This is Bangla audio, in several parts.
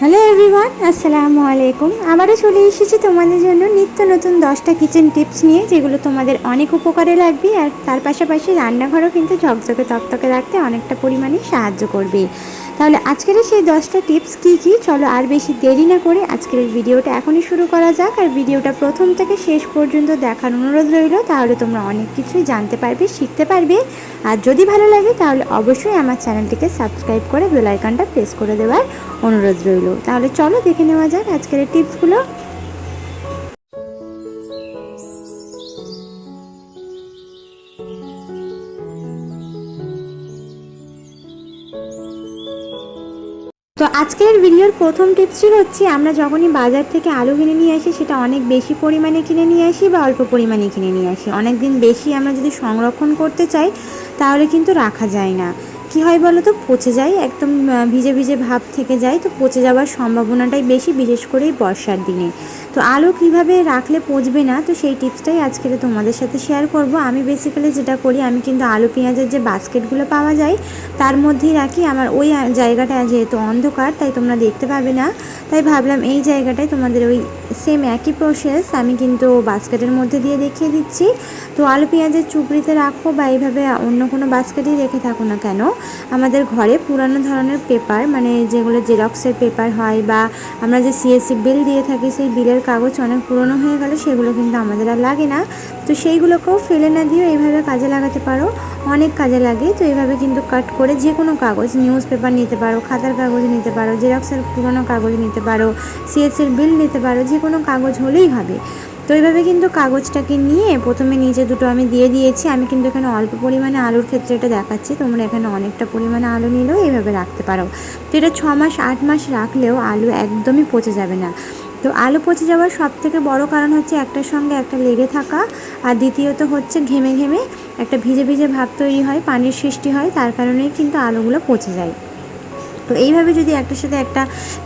হ্যালো এভরিওয়ান আসসালামু আলাইকুম আবারও চলে এসেছি তোমাদের জন্য নিত্য নতুন দশটা কিচেন টিপস নিয়ে, যেগুলো তোমাদের অনেক উপকারে লাগবে আর তার পাশাপাশি রান্নাঘরও কিন্তু ঝকঝকে তকতকে রাখতে অনেকটা পরিমাণে সাহায্য করবে। তাহলে আজকের সেই দশটা টিপস কি কি? চলো আর বেশি দেরি না করে আজকের ভিডিওটা এখনই শুরু করা যাক আর ভিডিওটা প্রথম থেকে শেষ পর্যন্ত দেখার অনুরোধ রইল, তাহলে তোমরা অনেক কিছুই জানতে পারবে, শিখতে পারবে। আর যদি ভালো লাগে তাহলে অবশ্যই আমার চ্যানেলটিকে সাবস্ক্রাইব করে বেলাইকানটা প্রেস করে দেওয়ার অনুরোধ রইল। তাহলে চলো দেখে নেওয়া যাক আজকের টিপসগুলো। আজকের ভিডিওর প্রথম টিপসটি হচ্ছে, আমরা যখনই বাজার থেকে আলু কিনে নিয়ে আসি, সেটা অনেক বেশি পরিমাণে কিনে নিয়ে আসি বা অল্প পরিমাণে কিনে নিয়ে আসি। অনেক দিন বেশি আমরা যদি সংরক্ষণ করতে চাই, তাহলে কিন্তু রাখা যায় না। কি হয় বলো তো? পচে যায়, একদম ভিজে ভিজে ভাব থেকে যায়, তো পচে যাওয়ার সম্ভাবনাটাই বেশি, বিশেষ করে বর্ষার দিনে। তো আলু কীভাবে রাখলে পচবে না, তো সেই টিপসটাই আজকে তোমাদের সাথে শেয়ার করব। আমি বেসিক্যালি যেটা করি, আমি কিন্তু আলু, পেঁয়াজের যে বাস্কেটগুলো পাওয়া যায়, তার মধ্যেই রাখি। আমার ওই জায়গাটা যেহেতু অন্ধকার, তাই তোমরা দেখতে পাবে না। তাই ভাবলাম এই জায়গাটায় তোমাদের ওই সেম একই প্রসেস আমি কিন্তু বাস্কেটের মধ্যে দিয়ে দেখিয়ে দিচ্ছি। তো আলু, পেঁয়াজের চুপড়িতে রাখো বা এইভাবে অন্য কোনো বাস্কেটেই রেখে থাকো না কেন। আমাদের ঘরে পুরানো ধরনের পেপার মানে যেগুলো জেরক্সের পেপার হয় বা আমরা যে সিএসসি বিল দিয়ে থাকি, সেই বিলের কাগজ অনেক পুরনো হয়ে গেলে, সেগুলো কিন্তু আমাদের আর লাগে না। তো সেইগুলোকেও ফেলে না দিয়েও এইভাবে কাজে লাগাতে পারো। অনেক কাজে লাগে, তো এইভাবে কিন্তু কাট করে যে কোনো কাগজ নিউজ পেপার নিতে পারো, খাতার কাগজ নিতে পারো জেরক্সের পুরনো কাগজ নিতে পারো সিএসসির বিল নিতে পারো, যে কোনো কাগজ হলেই হবে। তো এইভাবে কিন্তু কাগজটাকে নিয়ে প্রথমে নিচে দুটো আমি দিয়ে দিয়েছি। আমি কিন্তু এখানে অল্প পরিমাণে আলুর ক্ষেত্রে এটা দেখাচ্ছি। তোমরা এখানে অনেকটা পরিমাণে আলু নিলেও এইভাবে রাখতে পারো। তো এটা ছ মাস, আট মাস রাখলেও আলু একদমই পচে যাবে না। তো আলু পচে যাওয়ার সব থেকে বড় কারণ হচ্ছে একটার সঙ্গে একটা লেগে থাকা, আর দ্বিতীয়ত হচ্ছে ঘেমে ঘেমে একটা ভিজে ভিজে ভাব তৈরি হয়, পানির সৃষ্টি হয়, তার কারণেই কিন্তু আলুগুলো পচে যায়। তো এইভাবে যদি একটার সাথে একটা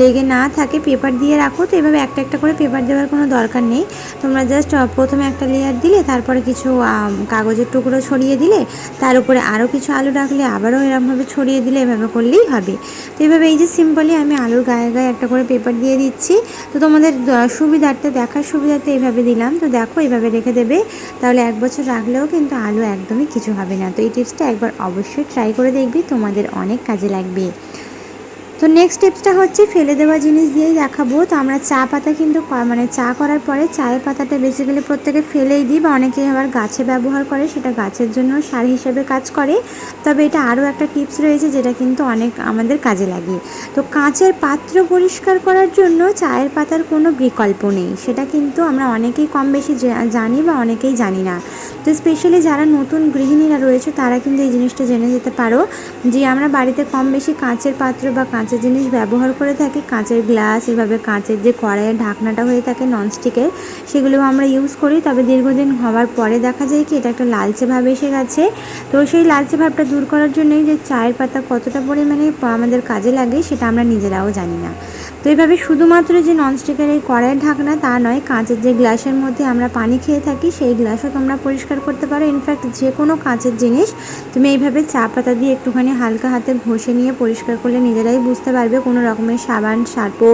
লেগে না থাকে পেপার দিয়ে রাখো, তো এভাবে একটা একটা করে পেপার দেওয়ার কোনো দরকার নেই। তোমরা জাস্ট প্রথমে একটা লেয়ার দিলে, তারপরে কিছু কাগজের টুকরো ছড়িয়ে দিলে, তার উপরে আরও কিছু আলু রাখলে আবারও এরকমভাবে ছড়িয়ে দিলে, এভাবে করলেই হবে। তো এইভাবে এই যে সিম্পলি আমি আলুর গায়ে গায়ে একটা করে পেপার দিয়ে দিচ্ছি। তো তোমাদের সুবিধার্থে, দেখার সুবিধার্থে এইভাবে দিলাম। তো দেখো এইভাবে রেখে দেবে। তাহলে এক বছর রাখলেও কিন্তু আলু একদমই কিছু হবে না। তো এই টিপসটা একবার অবশ্যই ট্রাই করে দেখবি, তোমাদের অনেক কাজে লাগবে। তো নেক্সট টিপসটা হচ্ছে ফেলে দেওয়া জিনিস দিয়েই দেখাবো। তো আমরা চা পাতা কিন্তু মানে চা করার পরে চায়ের পাতাটা বেসিক্যালি প্রত্যেকে ফেলেই দিই বা অনেকেই আবার গাছে ব্যবহার করে, সেটা গাছের জন্য সার হিসেবে কাজ করে। তবে এটা আরও একটা টিপস রয়েছে যেটা কিন্তু অনেক আমাদের কাজে লাগে। তো কাঁচের পাত্র পরিষ্কার করার জন্য চায়ের পাতার কোনো বিকল্প নেই। সেটা কিন্তু আমরা অনেকেই কম বেশি জানি বা অনেকেই জানি না। তো স্পেশালি যারা নতুন গৃহিণীরা রয়েছে, তারা কিন্তু এই জিনিসটা জেনে যেতে পারো যে আমরা বাড়িতে কম বেশি কাঁচের পাত্র বা কাঁচের জিনিস ব্যবহার করে থাকি। কাঁচের গ্লাস, এভাবে কাঁচের যে কড়াইয়ের ঢাকনাটা হয়ে থাকে ননস্টিকের সেগুলো আমরা ইউজ করি। তবে দীর্ঘদিন হওয়ার পরে দেখা যায় কি, এটা একটা লালচে ভাব এসে গেছে। তো সেই লালচে ভাবটা দূর করার জন্যই যে চায়ের পাতা কতটা পরিমাণে আমাদের কাজে লাগে, সেটা আমরা নিজেরাও জানি না। তো এইভাবে শুধুমাত্র যে ননস্টিকের এই কড়াইয়ের ঢাকনা, তা নয়, কাঁচের যে গ্লাসের মধ্যে আমরা পানি খেয়ে থাকি, সেই গ্লাসও তোমরা পরিষ্কার করতে পারো। ইনফ্যাক্ট যে কোনো কাঁচের জিনিস, তুমি এইভাবে চা পাতা দিয়ে একটুখানি হালকা হাতে ঘষে নিয়ে পরিষ্কার করলে নিজেরাই বুঝতে পারবে কোনো রকমের সাবান সার্পো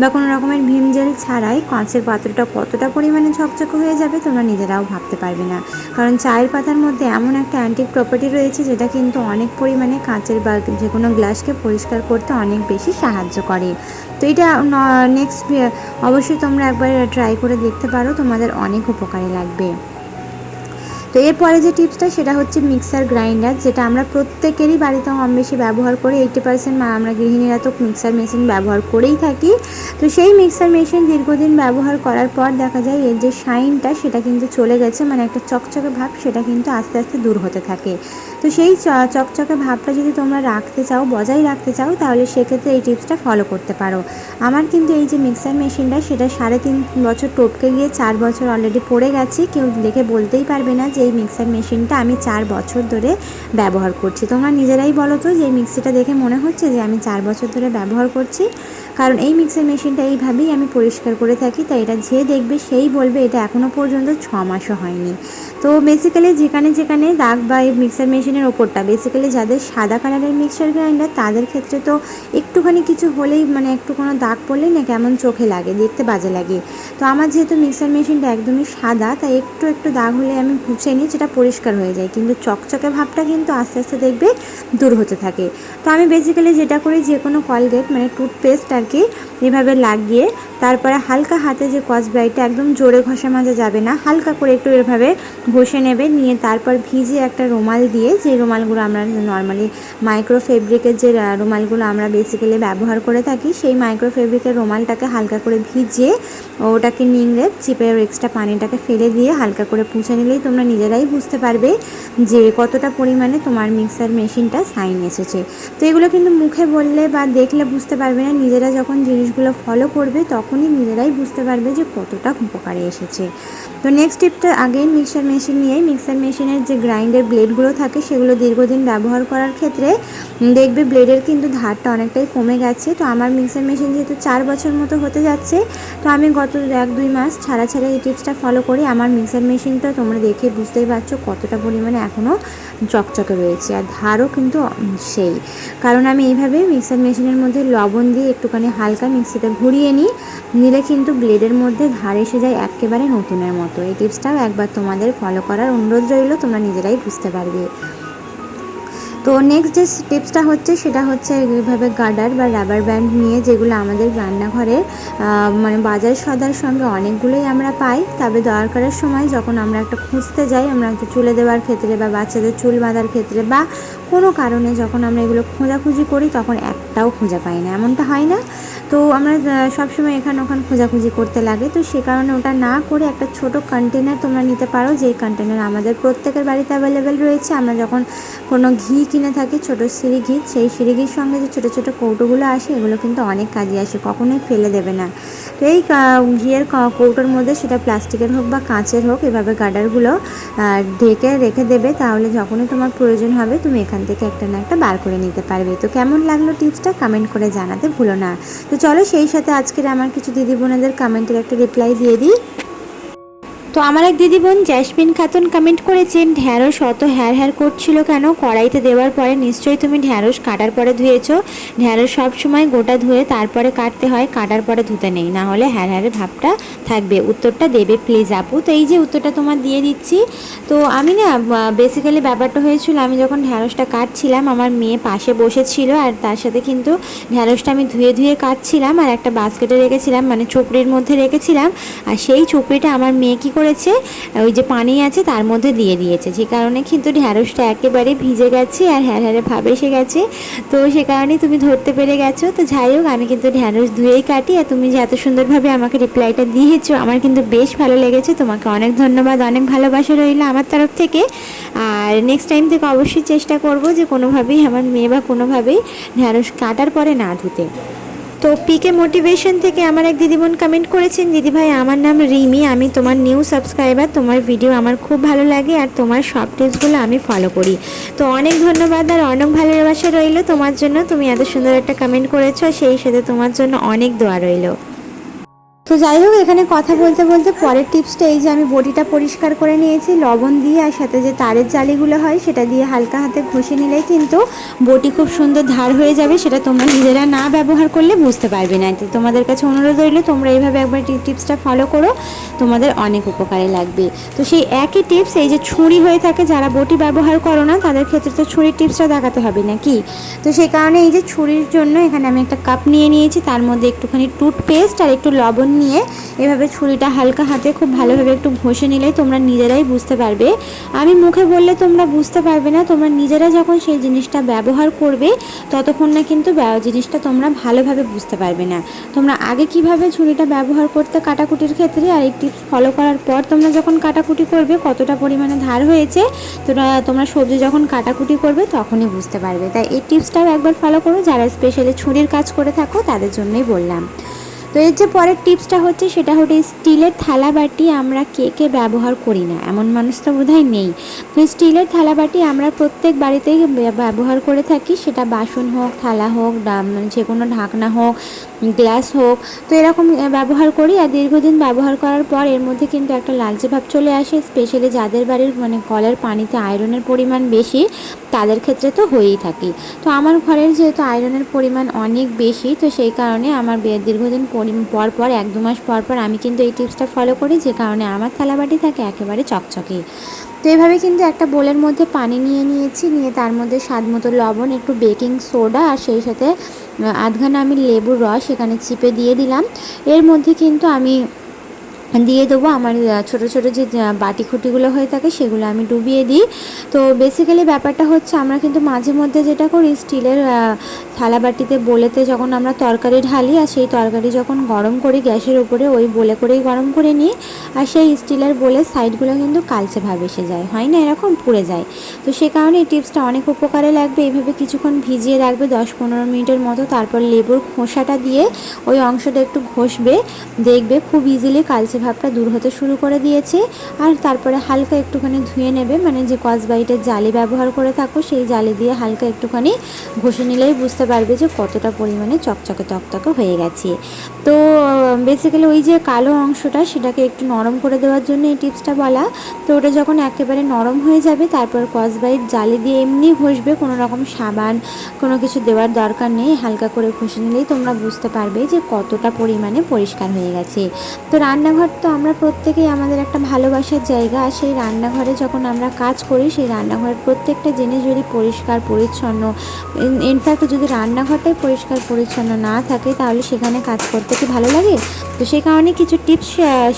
বা কোনো রকমের ভীম জেল ছাড়াই। কাঁচের পাত্রটা কতটা পরিমাণে ঝকঝকে হয়ে যাবে তোমরা নিজেরাও ভাবতে পারবে না। কারণ চায়ের পাতার মধ্যে এমন একটা অ্যান্টিক প্রপার্টি রয়েছে যেটা কিন্তু অনেক পরিমাণে কাঁচের বা যে কোনো গ্লাসকে পরিষ্কার করতে অনেক বেশি সাহায্য করে। তো এটা নেক্সট অবশ্যই তোমরা একবার ট্রাই করে দেখতে পারো, তোমাদের অনেক উপকারে লাগবে। তো এরপরে যে টিপসটা, সেটা হচ্ছে মিক্সার গ্রাইন্ডার, যেটা আমরা প্রত্যেকেরই বাড়িতে কম বেশি ব্যবহার করি। এইটি পার্সেন্ট আমরা গৃহিণীরা তো মিক্সার মেশিন ব্যবহার করেই থাকি। তো সেই মিক্সার মেশিন দীর্ঘদিন ব্যবহার করার পর দেখা যায় এর যে শাইনটা, সেটা কিন্তু চলে গেছে। মানে একটা চকচকে ভাব, সেটা কিন্তু আস্তে আস্তে দূর হতে থাকে। তো সেই চকচকে ভাবটা যদি তোমরা রাখতে চাও, বজায় রাখতে চাও, তাহলে সেক্ষেত্রে এই টিপসটা ফলো করতে পারো। আমার কিন্তু এই যে মিক্সার মেশিনটা, সেটা সাড়ে তিন বছর টপকে গিয়ে চার বছর অলরেডি পড়ে গেছে। কেউ দেখে বলতেই পারবে না যে এই মিক্সার মেশিনটা আমি চার বছর ধরে ব্যবহার করছি। তোমরা নিজেরাই বলো তো যে মিক্সিটা দেখে মনে হচ্ছে যে আমি চার বছর ধরে ব্যবহার করছি। কারণ এই মিক্সার মেশিনটা এইভাবেই আমি পরিষ্কার করে থাকি, তাই এটা যে দেখবে সেই বলবে এটা এখনও পর্যন্ত ছ মাসও হয়নি। তো বেসিক্যালি যেখানে যেখানে দাগ বা এই মিক্সার মেশিনের ওপরটা বেসিক্যালি যাদের সাদা কালারের মিক্সার গ্রাইন্ডার তাদের ক্ষেত্রে তো একটুখানি কিছু হলেই মানে একটু কোনো দাগ পড়লেই না কেমন চোখে লাগে, দেখতে বাজে লাগে। তো আমার যেহেতু মিক্সার মেশিনটা একদমই সাদা, তাই একটু একটু দাগ হলে আমি মুছে নিই যেটা পরিষ্কার হয়ে যায়, কিন্তু চকচকে ভাবটা কিন্তু আস্তে আস্তে দেখবে দূর হতে থাকে। তো আমি বেসিক্যালি যেটা করি, যে কোনো কলগেট মানে টুথপেস্ট আর কি এভাবে লাগিয়ে, তারপরে হালকা হাতে যে কস ব্রাইটটা একদম জোরে ঘষা মাজা যাবে না, হালকা করে একটু এভাবে ঘষে নেবে, নিয়ে তারপর ভিজে একটা রুমাল দিয়ে, যে রুমালগুলো আমরা নর্মালি মাইক্রো ফেব্রিকের যে রুমালগুলো আমরা বেসিক্যালি ব্যবহার করে থাকি, সেই মাইক্রো ফেব্রিকের রুমালটাকে হালকা করে ভিজিয়ে, ওটাকে নিংড়ে চিপের এক্সট্রা পানিটাকে ফেলে দিয়ে হালকা করে পুছে নিলেই তোমরা নিজেরাই বুঝতে পারবে যে কতটা পরিমাণে তোমার মিক্সার মেশিনটা সাইন এসেছে। তো এগুলো কিন্তু মুখে বললে বা দেখলে বুঝতে পারবে না, নিজেরা যখন জিনিসগুলো ফলো করবে তখনই নিজেরাই বুঝতে পারবে যে কতটা উপকারে এসেছে। তো নেক্সট টিপটা আগেই মিক্সার মেশিন নিয়ে, মিক্সার মেশিনের যে গ্রাইন্ডের ব্লেডগুলো থাকে সেগুলো দীর্ঘদিন ব্যবহার করার ক্ষেত্রে দেখবে ব্লেডের কিন্তু ধারটা অনেকটাই কমে গেছে। তো আমার মিক্সার মেশিন যেহেতু চার বছর মতো হতে যাচ্ছে, তো আমি গত এক দুই মাস ছাড়া ছাড়া এই টিপসটা ফলো করি। আমার মিক্সার মেশিনটা তোমরা দেখে বুঝতেই পারছ কতটা পরিমাণে এখনও চকচকে রয়েছে। আর ধারও কিন্তু সেই। কারণ আমি এইভাবে মিক্সার মেশিনের মধ্যে লবণ দিয়ে একটুখানি হালকা মিক্সিতে ঘুরিয়ে নিই, নিলে কিন্তু ব্লেডের মধ্যে ধার এসে যায় একেবারে নতুনের মতো। এই টিপসটাও একবার তোমাদের ফলো করার অনুরোধ রইল, তোমরা নিজেরাই বুঝতে পারবে। তো নেক্সট যে টিপসটা হচ্ছে, সেটা হচ্ছে এইভাবে গার্ডার বা রাবার ব্যান্ড নিয়ে যেগুলো আমাদের রান্নাঘরে মানে বাজার সদার সঙ্গে অনেকগুলোই আমরা পাই। তবে দরকারের সময় যখন আমরা একটা খুঁজতে যাই, আমরা একটা চুলে দেওয়ার ক্ষেত্রে বা বাচ্চাদের চুল বাঁধার ক্ষেত্রে বা কোনো কারণে যখন আমরা এগুলো খোঁজাখুঁজি করি, তখন একটাও খুঁজে পাই না। এমনটা হয় না। তো আমরা সবসময় এখানে ওখানে খোঁজাখুঁজি করতে লাগে। তো সে কারণে ওটা না করে একটা ছোট কন্টেনার তোমরা নিতে পারো, যেই কন্টেনার আমাদের প্রত্যেকের বাড়িতে অ্যাভেলেবেল রয়েছে। আমরা যখন কোনো ঘি কিনে থাকি, ছোটো সিঁড়ি ঘি, সেই সিঁড়ি ঘির সঙ্গে যে ছোটো ছোটো কৌটোগুলো আসে, এগুলো কিন্তু অনেক কাজে আসে, কখনোই ফেলে দেবে না। তো এই ঘিয়ের কৌটোর মধ্যে সেটা প্লাস্টিকের হোক বা কাঁচের হোক, এভাবে গার্ডারগুলো ঢেকে রেখে দেবে, তাহলে যখনই তোমার প্রয়োজন হবে, তুমি এখান থেকে একটা না একটা বার করে নিতে পারবে। তো কেমন লাগল টিপসটা কমেন্ট করে জানাতে ভুলো না। তো চলো সেই সাথে আজকের আমার কিছু দিদি বোনেদের কমেন্টের একটা রিপ্লাই দিয়ে দিই। তো আমার এক দিদি বোন জ্যাসমিন খাতুন কমেন্ট করেছেন, ঢ্যাঁড়স অত হ্যার হ্যার করছিল কেন? কড়াইতে দেওয়ার পরে নিশ্চয়ই তুমি ঢ্যাঁড়স কাটার পরে ধুয়েছো। ঢ্যাঁড়স সব সময় গোটা ধুয়ে তারপরে কাটতে হয়, কাটার পরে ধুতে নেই। না হলে হ্যার হ্যারের ভাবটা থাকবে। উত্তরটা দেবে প্লিজ আপু। তো এই যে উত্তরটা তোমার দিয়ে দিচ্ছি। তো আমি না বেসিক্যালি ব্যাপারটা হয়েছিল, আমি যখন ঢ্যাঁড়সটা কাটছিলাম, আমার মেয়ে পাশে বসেছিল আর তার সাথে কিন্তু ঢ্যাঁড়সটা আমি ধুয়ে ধুয়ে কাটছিলাম আর একটা বাস্কেটে রেখেছিলাম মানে চুপড়ির মধ্যে রেখেছিলাম। আর সেই চুপড়িটা আমার মেয়ে কি করেছে, ওই যে পানি আছে তার মধ্যে দিয়ে দিয়েছে। যে কারণে কিন্তু ঢ্যাঁড়সটা একেবারে ভিজে গেছে আর হ্যাঁ হ্যাঁ ভাব এসে গেছে। তো সে কারণেই তুমি ধরতে পেরে গেছো। তো যাই হোক, আমি কিন্তু ঢ্যাঁড়স ধুয়েই কাটি আর তুমি যে এত সুন্দরভাবে আমাকে রিপ্লাইটা দিয়েছ, আমার কিন্তু বেশ ভালো লেগেছে। তোমাকে অনেক ধন্যবাদ, অনেক ভালোবাসা রইল আমার তরফ থেকে। আর নেক্সট টাইম থেকে অবশ্যই চেষ্টা করব যে কোনোভাবেই আমার মেয়ে বা কোনোভাবেই ঢ্যাঁড়স কাটার পরে না ধুতে। তো পিকে মোটিভেশন থেকে আমার এক দিদিবোন কমেন্ট করেছেন দিদিভাই আমার নাম রিমি, আমি তোমার নিউ সাবস্ক্রাইবার তোমার ভিডিও আমার খুব ভালো লাগে আর তোমার সব টিপসগুলো আমি ফলো করি। তো অনেক ধন্যবাদ আর অনেক ভালোবাসা রইল তোমার জন্য, তুমি এত সুন্দর একটা কমেন্ট করেছ সেই সাথে তোমার জন্য অনেক দোয়া রইল। তো যাই হোক, এখানে কথা বলতে বলতে পরের টিপসটা এই যে আমি বডিটা পরিষ্কার করে নিয়েছি, লবণ দিয়ে আর সাথে যে তারের জালিগুলো হয় সেটা দিয়ে হালকা হাতে ঘষে নিলে কিন্তু বটি খুব সুন্দর ধার হয়ে যাবে, সেটা তোমরা নিজেরা না ব্যবহার করলে বুঝতে পারবে না। তো তোমাদের কাছে অনুরোধ রইল, তোমরা এইভাবে একবার টিপসটা ফলো করো, তোমাদের অনেক উপকারে লাগবে। তো সেই একই টিপস, এই যে ছুরি হয়ে থাকে যারা বটি ব্যবহার করো না, তাদের ক্ষেত্রে তো ছুরির টিপসটা দেখাতে হবে নাকি? তো সেই কারণে এই যে ছুরির জন্য এখানে আমি একটা কাপ নিয়ে নিয়েছি, তার মধ্যে একটুখানি টুথপেস্ট আর একটু লবণ নিয়ে এভাবে ছুরিটা হালকা হাতে খুব ভালোভাবে একটু ঘষে নিলেই তোমরা নিজেরাই বুঝতে পারবে। আমি মুখে বললে তোমরা বুঝতে পারবে না, তোমরা নিজেরা যখন সেই জিনিসটা ব্যবহার করবে, ততক্ষণ না কিন্তু জিনিসটা তোমরা ভালোভাবে বুঝতে পারবে না। তোমরা আগে কীভাবে ছুরিটা ব্যবহার করতে কাটাকুটির ক্ষেত্রে আর এই টিপস ফলো করার পর তোমরা যখন কাটাকুটি করবে, কতটা পরিমাণে ধার হয়েছে তোমরা তোমরা সবজি যখন কাটাকুটি করবে তখনই বুঝতে পারবে। তাই এই টিপসটাও একবার ফলো করো, যারা স্পেশালি ছুরির কাজ করে থাকো তাদের জন্যই বললাম। তো এর যে পরের টিপসটা হচ্ছে সেটা হচ্ছে স্টিলের থালা বাটি আমরা কেকে ব্যবহার করি না? এমন মানুষ তো বোধহয় নেই। তো স্টিলের থালা বাটি আমরা প্রত্যেক বাড়িতেই ব্যবহার করে থাকি। সেটা বাসন হোক, থালা হোক যে কোনো ঢাকনা হোক গ্লাস হোক, তো এরকম ব্যবহার করি। আর দীর্ঘদিন ব্যবহার করার পর এর মধ্যে কিন্তু একটা লালচে ভাব চলে আসে স্পেশালি যাদের বাড়ির মানে কলের পানিতে আয়রনের পরিমাণ বেশি, তাদের ক্ষেত্রে তো হয়েই থাকে। তো আমার ঘরের যেহেতু আয়রনের পরিমাণ অনেক বেশি, তো সেই কারণে আমার দীর্ঘদিন পরি- পর, এক দু মাস পর পর আমি কিন্তু এই টিপসটা ফলো করি, যে কারণে আমার থালাবাটি থাকে একেবারে চকচকে। তো এভাবে কিন্তু একটা বোলের মধ্যে পানি নিয়ে নিয়েছি, নিয়ে তার মধ্যে স্বাদ মতো লবণ, একটু বেকিং সোডা আর সেই সাথে আধঘানা আমি লেবুর রস এখানে চিপে দিয়ে দিলাম। এর মধ্যে কিন্তু আমি দিয়ে দেবো আমার ছোট ছোট যে বাটি খুঁটিগুলো হয়ে থাকে সেগুলো আমি ডুবিয়ে দিই। তো বেসিক্যালি ব্যাপারটা হচ্ছে আমরা কিন্তু মাঝে মধ্যে যেটা করি, স্টিলের থালা বাটিতে বলেতে যখন আমরা তরকারি ঢালি আর সেই তরকারি যখন গরম করি গ্যাসের উপরে, ওই বলে করেই গরম করে নিই। আর সেই স্টিলের বোলের সাইডগুলো কিন্তু কালচে ভাব এসে যায়, হয় না? এরকম পুড়ে যায়। তো সে কারণে এই টিপসটা অনেক উপকারে লাগবে। এইভাবে কিছুক্ষণ ভিজিয়ে রাখবে দশ পনেরো মিনিটের মতো, তারপর লেবুর খোসাটা দিয়ে ওই অংশটা একটু ঘষবে, দেখবে খুব ইজিলি কালচে ভাবটা দূর হতে শুরু করে দিয়েছে। আর তারপরে হালকা একটুখানি ধুয়ে নেবে মানে যে কসবাইটের জালি ব্যবহার করে থাকো, সেই জালি দিয়ে হালকা একটুখানি ঘষে নিলেই বুঝতে পারবে যে কতটা পরিমাণে চকচকে তকতকে হয়ে গেছে। তো বেসিক্যালি ওই যে কালো অংশটা, সেটাকে একটু নরম করে দেওয়ার জন্য এই টিপসটা বলা। তো ওটা যখন একেবারে নরম হয়ে যাবে, তারপর কসবাইট জালি দিয়ে এমনি ঘষবে, কোনো রকম সাবান, কোনো কিছু দেওয়ার দরকার নেই, হালকা করে ঘষে নিলেই তোমরা বুঝতে পারবে যে কতটা পরিমাণে পরিষ্কার হয়ে গেছে। তো রান্নাঘর তো আমরা প্রত্যেকেই আমাদের একটা ভালোবাসার জায়গা, আর সেই রান্নাঘরে যখন আমরা কাজ করি, সেই রান্নাঘরের প্রত্যেকটা জিনিস যদি পরিষ্কার, পরিচ্ছন্ন ইনফ্যাক্ট যদি রান্নাঘরটাই পরিষ্কার, পরিচ্ছন্ন না থাকে, তাহলে সেখানে কাজ করতে কি ভালো লাগে? তো সেই কারণে কিছু টিপস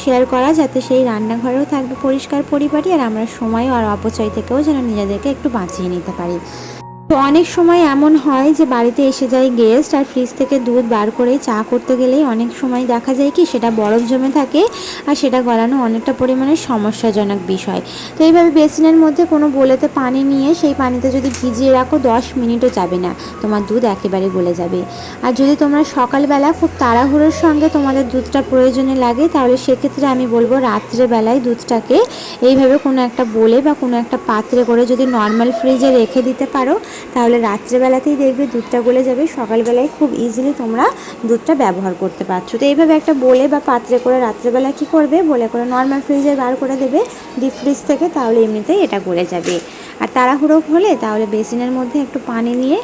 শেয়ার করা যাতে সেই রান্নাঘরেও থাকবে পরিষ্কার পরিপাটি, আর আমরা সময় আর অপচয় থেকেও যেন নিজেদেরকে একটু বাঁচিয়ে নিতে পারি। তো অনেক সময় এমন হয় যে বাড়িতে এসে যায় গেস্ট আর ফ্রিজ থেকে দুধ বার করে চা করতে গেলেই অনেক সময় দেখা যায় কি সেটা বরফ জমে থাকে আর সেটা গলানো অনেকটা পরিমাণে সমস্যাজনক বিষয়। তো এইভাবে বেসিনের মধ্যে কোনো বলেতে পানি নিয়ে সেই পানিতে যদি ভিজিয়ে রাখো দশ মিনিটও যাবে না, তোমার দুধ একেবারে গলে যাবে। আর যদি তোমরা সকালবেলা খুব তাড়াহুড়োর সঙ্গে তোমাদের দুধটা প্রয়োজনে লাগে, তাহলে সেক্ষেত্রে আমি বলব রাত্রেবেলায় দুধটাকে এইভাবে কোনো একটা বলে বা কোনো একটা পাত্রে করে যদি নর্মাল ফ্রিজে রেখে দিতে পারো তাহলে রাত্রেবেলাতেই দেখবে দুধটা গলে যাবে, সকালবেলায় খুব ইজিলি তোমরা দুধটা ব্যবহার করতে পারছ। তো এইভাবে একটা বলে বা পাত্রে করে রাত্রেবেলা কি করবে? বলে করে নর্মাল ফ্রিজে বার করে দেবে ডিপ ফ্রিজ থেকে, তাহলে এমনিতেই এটা গলে যাবে। আর তাড়াহুড়ো হলে তাহলে বেসিনের মধ্যে একটু পানি নিয়ে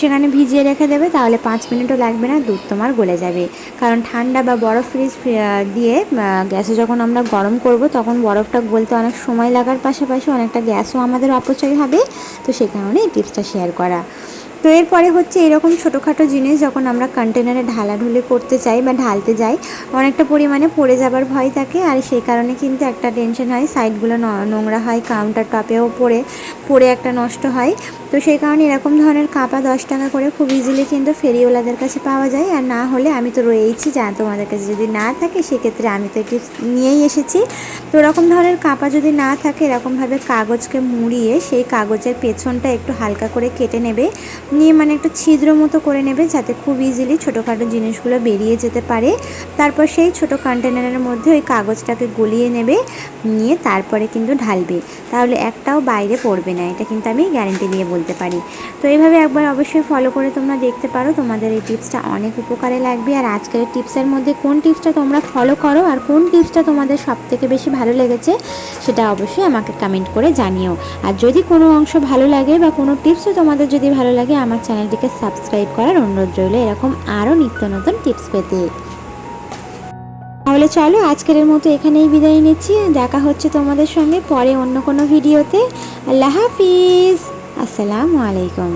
সেখানে ভিজিয়ে রেখে দেবে, তাহলে পাঁচ মিনিটও লাগবে না, দুধ তোমার গলে যাবে। কারণ ঠান্ডা বা বরফ ফ্রিজ দিয়ে গ্যাসে যখন আমরা গরম করব, তখন বরফটা গলতে অনেক সময় লাগার পাশাপাশি অনেকটা গ্যাসও আমাদের অপচয় হবে। তো সে কারণে এই টিপসটা শেয়ার করা। তো এরপরে হচ্ছে এরকম ছোটোখাটো জিনিস যখন আমরা কন্টেনারে ঢালাঢুলি করতে চাই বা ঢালতে যাই, অনেকটা পরিমাণে পড়ে যাবার ভয় থাকে। আর সেই কারণে কিন্তু একটা টেনশন হয় সাইডগুলো নোংরা হয় কাউন্টার টপেও পড়ে পড়ে একটা নষ্ট হয়। তো সেই কারণে এরকম ধরনের কাপা দশ টাকা করে খুব ইজিলি কিন্তু ফেরিওয়ালাদের কাছে পাওয়া যায়। আর না হলে আমি তো রয়েইছি, যা তোমাদের কাছে যদি না থাকে সেক্ষেত্রে আমি তো একটু নিয়েই এসেছি। তো ওরকম ধরনের কাপা যদি না থাকে, এরকমভাবে কাগজকে মুড়িয়ে সেই কাগজের পেছনটা একটু হালকা করে কেটে নেবে। নিয়ে মানে একটু ছিদ্র মতো করে নেবে যাতে খুব ইজিলি ছোটোখাটো জিনিসগুলো বেরিয়ে যেতে পারে। তারপর সেই ছোট কন্টেনারের মধ্যে ওই কাগজটাকে গলিয়ে নেবে, নিয়ে তারপরে কিন্তু ঢালবে। তাহলে একটাও বাইরে পড়বে না, এটা কিন্তু আমি গ্যারেন্টি দিয়ে বলতে পারি। তো এইভাবে একবার অবশ্যই ফলো করে তোমরা দেখতে পারো, তোমাদের এই টিপসটা অনেক উপকারে লাগবে। আর আজকের টিপসের মধ্যে কোন টিপসটা তোমরা ফলো করো আর কোন টিপসটা তোমাদের সব থেকে বেশি ভালো লেগেছে, সেটা অবশ্যই আমাকে কমেন্ট করে জানিও। আর যদি কোনো অংশ ভালো লাগে বা কোনো টিপসও তোমাদের যদি ভালো লাগে, আমার চ্যানেলটিকে সাবস্ক্রাইব করার অনুরোধ রইল। এরকম আরও নিত্য নতুন টিপস পেতে। তাহলে চলো আজকের মতো এখানেই বিদায় নিচ্ছি। দেখা হচ্ছে তোমাদের সঙ্গে পরে অন্য কোনো ভিডিওতে আল্লাহ হাফিজ! আসসালামু আলাইকুম।